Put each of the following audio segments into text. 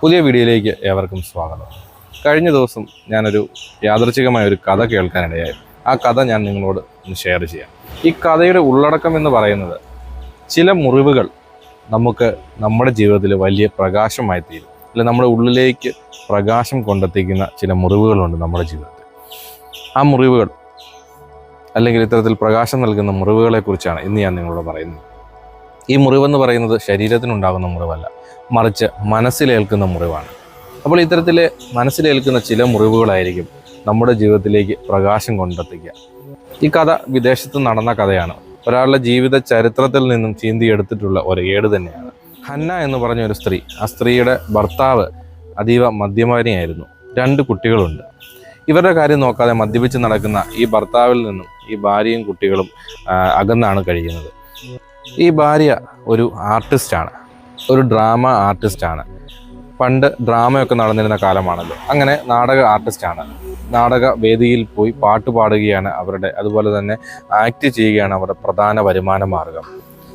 പുതിയ വീഡിയോയിലേക്ക് ഏവർക്കും സ്വാഗതം. കഴിഞ്ഞ ദിവസം ഞാനൊരു യാദർച്ഛികമായ ഒരു കഥ കേൾക്കാനിടയായി. ആ കഥ ഞാൻ നിങ്ങളോട് ഒന്ന് ഷെയർ ചെയ്യാം. ഈ കഥയുടെ ഉള്ളടക്കം എന്ന് പറയുന്നത് ചില മുറിവുകൾ നമുക്ക് നമ്മുടെ ജീവിതത്തിൽ വലിയ പ്രകാശമായി തീരും. അല്ലെ നമ്മുടെ ഉള്ളിലേക്ക് പ്രകാശം കൊണ്ടെത്തിക്കുന്ന ചില മുറിവുകളുണ്ട് നമ്മുടെ ജീവിതത്തിൽ. ആ മുറിവുകൾ അല്ലെങ്കിൽ ഇത്തരത്തിൽ പ്രകാശം നൽകുന്ന മുറിവുകളെക്കുറിച്ചാണ് ഇന്ന് ഞാൻ നിങ്ങളോട് പറയുന്നത്. ഈ മുറിവെന്ന് പറയുന്നത് ശരീരത്തിനുണ്ടാകുന്ന മുറിവല്ല. മറിച്ച് മനസ്സിലേൽക്കുന്ന മുറിവാണ്. അപ്പോൾ ഇത്തരത്തിൽ മനസ്സിലേൽക്കുന്ന ചില മുറിവുകളായിരിക്കും നമ്മുടെ ജീവിതത്തിലേക്ക് പ്രകാശം കൊണ്ടെത്തിക്കുക. ഈ കഥ വിദേശത്ത് നടന്ന കഥയാണ്. ഒരാളുടെ ജീവിത ചരിത്രത്തിൽ നിന്നും ചീന്തിയെടുത്തിട്ടുള്ള ഒരു ഏട് തന്നെയാണ്. ഹന്ന എന്ന് പറഞ്ഞ ഒരു സ്ത്രീ ആ സ്ത്രീയുടെ ഭർത്താവ് അതീവ മദ്യപാനിയായിരുന്നു. രണ്ട് കുട്ടികളുണ്ട്. ഇവരുടെ കാര്യം നോക്കാതെ മദ്യപിച്ച് നടക്കുന്ന ഈ ഭർത്താവിൽ നിന്നും ഈ ഭാര്യയും കുട്ടികളും അകന്നാണ് കഴിയുന്നത്. ഈ ഭാര്യ ഒരു ആർട്ടിസ്റ്റാണ്. ഒരു ഡ്രാമ ആർട്ടിസ്റ്റാണ്. പണ്ട് ഡ്രാമയൊക്കെ നടന്നിരുന്ന കാലമാണല്ലോ. അങ്ങനെ നാടക ആർട്ടിസ്റ്റാണ്. നാടക വേദിയിൽ പോയി പാട്ട് പാടുകയാണ് അവരുടെ അതുപോലെ തന്നെ ആക്ട് ചെയ്യുകയാണ് അവരുടെ പ്രധാന വരുമാന മാർഗം.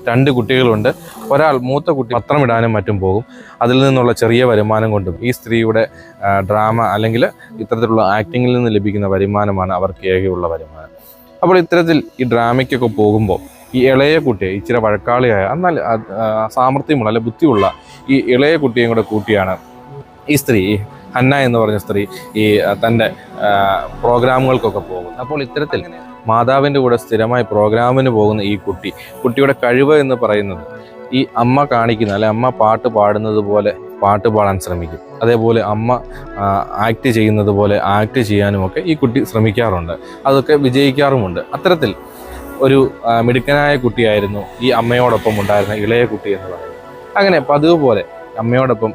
രണ്ട് കുട്ടികളുണ്ട്. ഒരാൾ മൂത്ത കുട്ടി പത്രമിടാനും മറ്റും പോകും. അതിൽ നിന്നുള്ള ചെറിയ വരുമാനം കൊണ്ടും ഈ സ്ത്രീയുടെ ഡ്രാമ അല്ലെങ്കിൽ ഇത്തരത്തിലുള്ള ആക്ടിങ്ങിൽ നിന്ന് ലഭിക്കുന്ന വരുമാനമാണ് അവർക്ക് ഏകെയുള്ള വരുമാനം. അപ്പോൾ ഇത്തരത്തിൽ ഈ ഡ്രാമയ്ക്കൊക്കെ പോകുമ്പോൾ ഈ ഇളയ കുട്ടിയെ ഇച്ചിരി വഴക്കാളിയായ എന്നാൽ സാമർഥ്യമുള്ള അല്ലെ ബുദ്ധിയുള്ള ഈ ഇളയ കുട്ടിയും കൂടെ കൂട്ടിയാണ് ഈ സ്ത്രീ ഹന്ന എന്ന് പറഞ്ഞ സ്ത്രീ ഈ തന്റെ പ്രോഗ്രാമുകൾക്കൊക്കെ പോകുന്നത്. അപ്പോൾ ഇത്തരത്തിൽ മാതാവിന്റെ കൂടെ സ്ഥിരമായി പ്രോഗ്രാമിന് പോകുന്ന ഈ കുട്ടി കുട്ടിയുടെ കഴിവ് എന്ന് പറയുന്നത് ഈ അമ്മ കാണിക്കുന്ന അല്ലെ അമ്മ പാട്ട് പാടുന്നത് പോലെ പാട്ട് പാടാൻ ശ്രമിക്കും. അതേപോലെ അമ്മ ആക്ട് ചെയ്യുന്നത് പോലെ ആക്ട് ചെയ്യാനുമൊക്കെ ഈ കുട്ടി ശ്രമിക്കാറുണ്ട്. അതൊക്കെ വിജയിക്കാറുമുണ്ട്. അത്തരത്തിൽ ഒരു മിടുക്കനായ കുട്ടിയായിരുന്നു ഈ അമ്മയോടൊപ്പം ഉണ്ടായിരുന്ന ഇളയ കുട്ടി എന്ന് പറയുന്നത്. അങ്ങനെ പതിവ് പോലെ അമ്മയോടൊപ്പം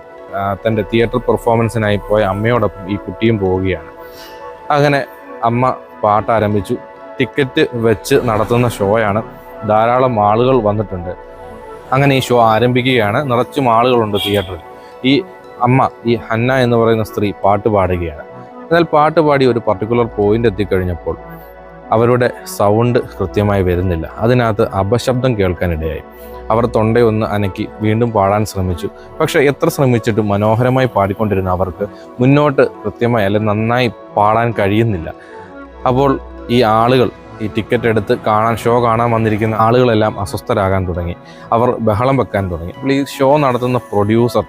തന്റെ തിയേറ്റർ പെർഫോമൻസിനായി പോയ അമ്മയോടൊപ്പം ഈ കുട്ടിയും പോവുകയാണ്. അങ്ങനെ അമ്മ പാട്ട് ആരംഭിച്ചു ടിക്കറ്റ് വെച്ച് നടത്തുന്ന ഷോയാണ്. ധാരാളം ആളുകൾ വന്നിട്ടുണ്ട്. അങ്ങനെ ഈ ഷോ ആരംഭിക്കുകയാണ്. നിറച്ചും ആളുകളുണ്ട് തിയേറ്ററിൽ. ഈ അമ്മ ഈ ഹന്ന എന്ന് പറയുന്ന സ്ത്രീ പാട്ട് പാടുകയാണ്. എന്നാൽ പാട്ട് പാടി ഒരു പർട്ടിക്കുലർ പോയിന്റ് എത്തിക്കഴിഞ്ഞപ്പോൾ അവരുടെ സൗണ്ട് കൃത്യമായി വരുന്നില്ല. അതിനകത്ത് അപശബ്ദം കേൾക്കാനിടയായി. അവർ തൊണ്ടയൊന്ന് അനക്കി വീണ്ടും പാടാൻ ശ്രമിച്ചു. പക്ഷേ എത്ര ശ്രമിച്ചിട്ടും മനോഹരമായി പാടിക്കൊണ്ടിരുന്ന അവർക്ക് മുന്നോട്ട് കൃത്യമായി അല്ലെങ്കിൽ നന്നായി പാടാൻ കഴിയുന്നില്ല. അപ്പോൾ ഈ ആളുകൾ ഈ ടിക്കറ്റ് എടുത്ത് കാണാൻ ഷോ കാണാൻ വന്നിരിക്കുന്ന ആളുകളെല്ലാം അസ്വസ്ഥരാകാൻ തുടങ്ങി. അവർ ബഹളം വെക്കാൻ തുടങ്ങി. അപ്പോൾ ഈ ഷോ നടത്തുന്ന പ്രൊഡ്യൂസർ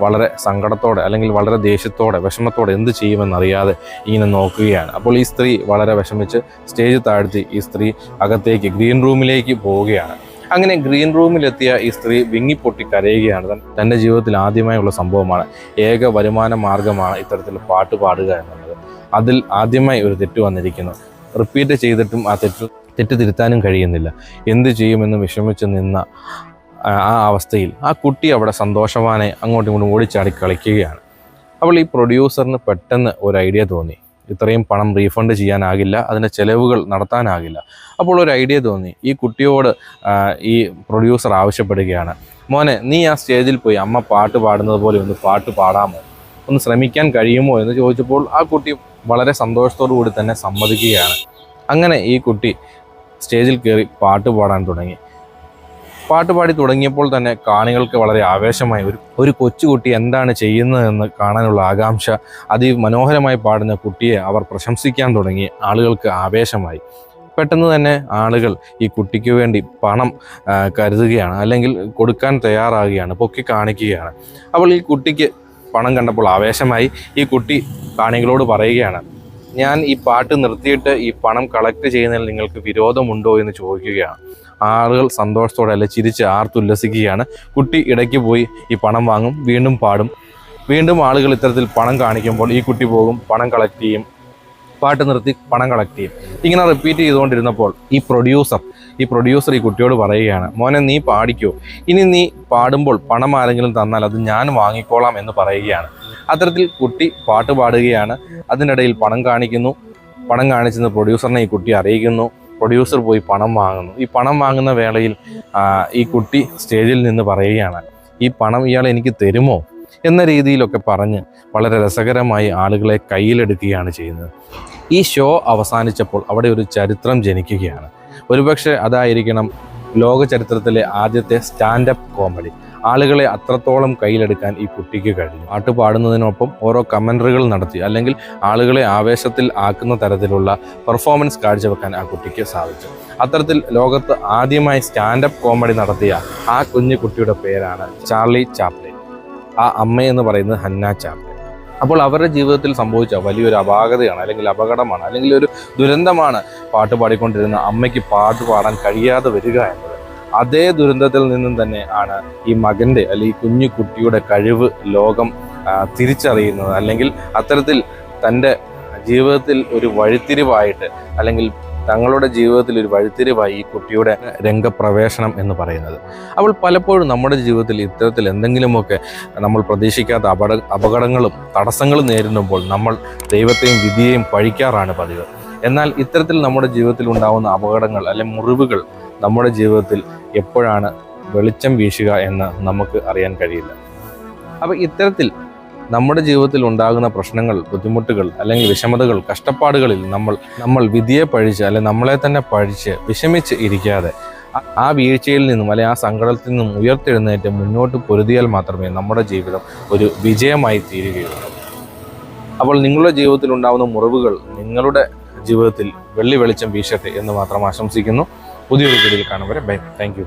വളരെ സങ്കടത്തോടെ അല്ലെങ്കിൽ വളരെ ദേഷ്യത്തോടെ വിഷമത്തോടെ എന്ത് ചെയ്യുമെന്നറിയാതെ ഇങ്ങനെ നോക്കുകയാണ്. അപ്പോൾ ഈ സ്ത്രീ വളരെ വിഷമിച്ച് സ്റ്റേജ് താഴ്ത്തി ഈ സ്ത്രീ അകത്തേക്ക് ഗ്രീൻ റൂമിലേക്ക് പോവുകയാണ്. അങ്ങനെ ഗ്രീൻ റൂമിലെത്തിയ ഈ സ്ത്രീ വിങ്ങിപ്പൊട്ടി കരയുകയാണ്. തൻ- തന്റെ ജീവിതത്തിൽ ആദ്യമായുള്ള സംഭവമാണ്. ഏക വരുമാന മാർഗമാണ് ഇത്തരത്തിൽ പാട്ട് പാടുക എന്നുള്ളത്. അതിൽ ആദ്യമായി ഒരു തെറ്റ് വന്നിരിക്കുന്നു. റിപ്പീറ്റ് ചെയ്തിട്ടും ആ തെറ്റ് തെറ്റ് തിരുത്താനും കഴിയുന്നില്ല. എന്ത് ചെയ്യുമെന്ന് വിഷമിച്ച് നിന്ന ആ അവസ്ഥയിൽ ആ കുട്ടി അവിടെ സന്തോഷവാനെ അങ്ങോട്ടും ഇങ്ങോട്ടും ഓടിച്ചാടി കളിക്കുകയാണ്. അപ്പോൾ ഈ പ്രൊഡ്യൂസറിന് പെട്ടെന്ന് ഒരു ഐഡിയ തോന്നി. ഇത്രയും പണം റീഫണ്ട് ചെയ്യാനാകില്ല അതിന്റെ ചെലവുകൾ നടത്താനാകില്ല. അപ്പോൾ ഒരു ഐഡിയ തോന്നി. ഈ കുട്ടിയോട് ഈ പ്രൊഡ്യൂസർ ആവശ്യപ്പെടുകയാണ്. മോനെ നീ ആ സ്റ്റേജിൽ പോയി അമ്മ പാട്ട് പാടുന്നത് പോലെ ഒന്ന് പാട്ട് പാടാമോ? ഒന്ന് ശ്രമിക്കാൻ കഴിയുമോ? എന്ന് ചോദിച്ചപ്പോൾ ആ കുട്ടി വളരെ സന്തോഷത്തോടു കൂടി തന്നെ സമ്മതിക്കുകയാണ്. അങ്ങനെ ഈ കുട്ടി സ്റ്റേജിൽ കയറി പാട്ട് പാടാൻ തുടങ്ങി. പാട്ട് പാടി തുടങ്ങിയപ്പോൾ തന്നെ കാണികൾക്ക് വളരെ ആവേശമായി. ഒരു ഒരു കൊച്ചുകുട്ടി എന്താണ് ചെയ്യുന്നതെന്ന് കാണാനുള്ള ആകാംക്ഷ അതിമനോഹരമായി പാടുന്ന കുട്ടിയെ അവർ പ്രശംസിക്കാൻ തുടങ്ങി ആളുകൾക്ക് ആവേശമായി. പെട്ടെന്ന് തന്നെ ആളുകൾ ഈ കുട്ടിക്ക് വേണ്ടി പണം കരുതുകയാണ് അല്ലെങ്കിൽ കൊടുക്കാൻ തയ്യാറാകുകയാണ് പൊക്കി കാണിക്കുകയാണ്. അപ്പോൾ ഈ കുട്ടിക്ക് പണം കണ്ടപ്പോൾ ആവേശമായി ഈ കുട്ടി കാണികളോട് പറയുകയാണ് ഞാൻ ഈ പാട്ട് നിർത്തിയിട്ട് ഈ പണം കളക്ട് ചെയ്യുന്നതിൽ നിങ്ങൾക്ക് വിരോധമുണ്ടോ? എന്ന് ചോദിക്കുകയാണ്. ആളുകൾ സന്തോഷത്തോടെ അല്ലെ ചിരിച്ച് ആർത്തുല്ലസിക്കുകയാണ് കുട്ടി ഇടയ്ക്ക് പോയി ഈ പണം വാങ്ങും വീണ്ടും പാടും. വീണ്ടും ആളുകൾ ഇത്തരത്തിൽ പണം കാണിക്കുമ്പോൾ ഈ കുട്ടി പോകും പണം കളക്ട് ചെയ്യും. പാട്ട് നിർത്തി പണം കളക്ട് ചെയ്യും. ഇങ്ങനെ റിപ്പീറ്റ് ചെയ്തുകൊണ്ടിരുന്നപ്പോൾ ഈ പ്രൊഡ്യൂസർ ഈ പ്രൊഡ്യൂസർ ഈ കുട്ടിയോട് പറയുകയാണ് മോനെ നീ പാടിക്കോ. ഇനി നീ പാടുമ്പോൾ പണം ആരെങ്കിലും തന്നാൽ അത് ഞാൻ വാങ്ങിക്കോളാം എന്ന് പറയുകയാണ്. അത്തരത്തിൽ കുട്ടി പാട്ട് പാടുകയാണ്. അതിനിടയിൽ പണം കാണിക്കുന്നു. പണം കാണിച്ചെന്ന് പ്രൊഡ്യൂസറിനെ ഈ കുട്ടി അറിയിക്കുന്നു. പ്രൊഡ്യൂസർ പോയി പണം വാങ്ങുന്നു. ഈ പണം വാങ്ങുന്ന വേളയിൽ ഈ കുട്ടി സ്റ്റേജിൽ നിന്ന് പറയുകയാണ് ഈ പണം ഇയാൾ എനിക്ക് തരുമോ? എന്ന രീതിയിലൊക്കെ പറഞ്ഞ് വളരെ രസകരമായി ആളുകളെ കയ്യിലെടുക്കുകയാണ് ചെയ്യുന്നത്. ഈ ഷോ അവസാനിച്ചപ്പോൾ അവിടെ ഒരു ചരിത്രം ജനിക്കുകയാണ്. ഒരുപക്ഷെ അതായിരിക്കണം ലോക ചരിത്രത്തിലെ ആദ്യത്തെ സ്റ്റാൻഡപ്പ് കോമഡി. ആളുകളെ അത്രത്തോളം കയ്യിലെടുക്കാൻ ഈ കുട്ടിക്ക് കഴിഞ്ഞു. പാട്ട് പാടുന്നതിനൊപ്പം ഓരോ കമന്ററികൾ നടത്തി അല്ലെങ്കിൽ ആളുകളെ ആവേശത്തിൽ ആക്കുന്ന തരത്തിലുള്ള പെർഫോമൻസ് കാഴ്ചവെക്കാൻ ആ കുട്ടിക്ക് സാധിച്ചു. അത്തരത്തിൽ ലോകത്ത് ആദ്യമായി സ്റ്റാൻഡപ്പ് കോമഡി നടത്തിയ ആ കുഞ്ഞു കുട്ടിയുടെ പേരാണ് ചാർലി ചാപ്ലിൻ. ആ അമ്മയെന്ന് പറയുന്നത് ഹന്ന ചാപ്ലിൻ. അപ്പോൾ അവരുടെ ജീവിതത്തിൽ സംഭവിച്ച വലിയൊരു അപാകതയാണ് അല്ലെങ്കിൽ അപകടമാണ് അല്ലെങ്കിൽ ഒരു ദുരന്തമാണ് പാട്ട് പാടിക്കൊണ്ടിരുന്ന അമ്മയ്ക്ക് പാട്ട് പാടാൻ കഴിയാതെ വരിക എന്നത്. അതേ ദുരന്തത്തിൽ നിന്നും തന്നെ ആണ് ഈ മകന്റെ അല്ലെങ്കിൽ കുഞ്ഞു കുട്ടിയുടെ കഴിവ് ലോകം തിരിച്ചറിയുന്നത്. അല്ലെങ്കിൽ അത്തരത്തിൽ തന്റെ ജീവിതത്തിൽ ഒരു വഴിത്തിരിവായിട്ട് അല്ലെങ്കിൽ തങ്ങളുടെ ജീവിതത്തിൽ ഒരു വഴിത്തിരിവായി ഈ കുട്ടിയുടെ രംഗപ്രവേശനം എന്ന് പറയുന്നത്. അപ്പോൾ പലപ്പോഴും നമ്മുടെ ജീവിതത്തിൽ ഇത്തരത്തിൽ എന്തെങ്കിലുമൊക്കെ നമ്മൾ പ്രതീക്ഷിക്കാത്ത അപട അപകടങ്ങളും തടസ്സങ്ങളും നേരിടുമ്പോൾ നമ്മൾ ദൈവത്തെയും വിധിയെയും പഴിക്കാറാണ് പതിവ്. എന്നാൽ ഇത്തരത്തിൽ നമ്മുടെ ജീവിതത്തിൽ ഉണ്ടാകുന്ന അപകടങ്ങൾ അല്ലെ മുറിവുകൾ നമ്മുടെ ജീവിതത്തിൽ എപ്പോഴാണ് വെളിച്ചം വീശുക എന്ന് നമുക്ക് അറിയാൻ കഴിയില്ല. അപ്പോൾ ഇത്തരത്തിൽ നമ്മുടെ ജീവിതത്തിൽ ഉണ്ടാകുന്ന പ്രശ്നങ്ങൾ ബുദ്ധിമുട്ടുകൾ അല്ലെങ്കിൽ വിഷമതകൾ കഷ്ടപ്പാടുകളിൽ നമ്മൾ നമ്മൾ വിധിയെ പഴിച്ച് അല്ലെ നമ്മളെ തന്നെ പഴിച്ച് വിഷമിച്ച് ഇരിക്കാതെ ആ- വീഴ്ചയിൽ നിന്നും അല്ലെ ആ സങ്കടത്തിൽ നിന്നും ഉയർത്തെഴുന്നേറ്റ് മുന്നോട്ട് പൊരുതിയാൽ മാത്രമേ നമ്മുടെ ജീവിതം ഒരു വിജയമായി തീരുകയുള്ളൂ. അപ്പോൾ നിങ്ങളുടെ ജീവിതത്തിൽ ഉണ്ടാകുന്ന മുറിവുകൾ നിങ്ങളുടെ ജീവിതത്തിൽ വെള്ളി വെളിച്ചം വീശട്ടെ എന്ന് മാത്രം ആശംസിക്കുന്നു. പുതിയൊരു വീഡിയോയിൽ കാണും വരെ ബൈ താങ്ക്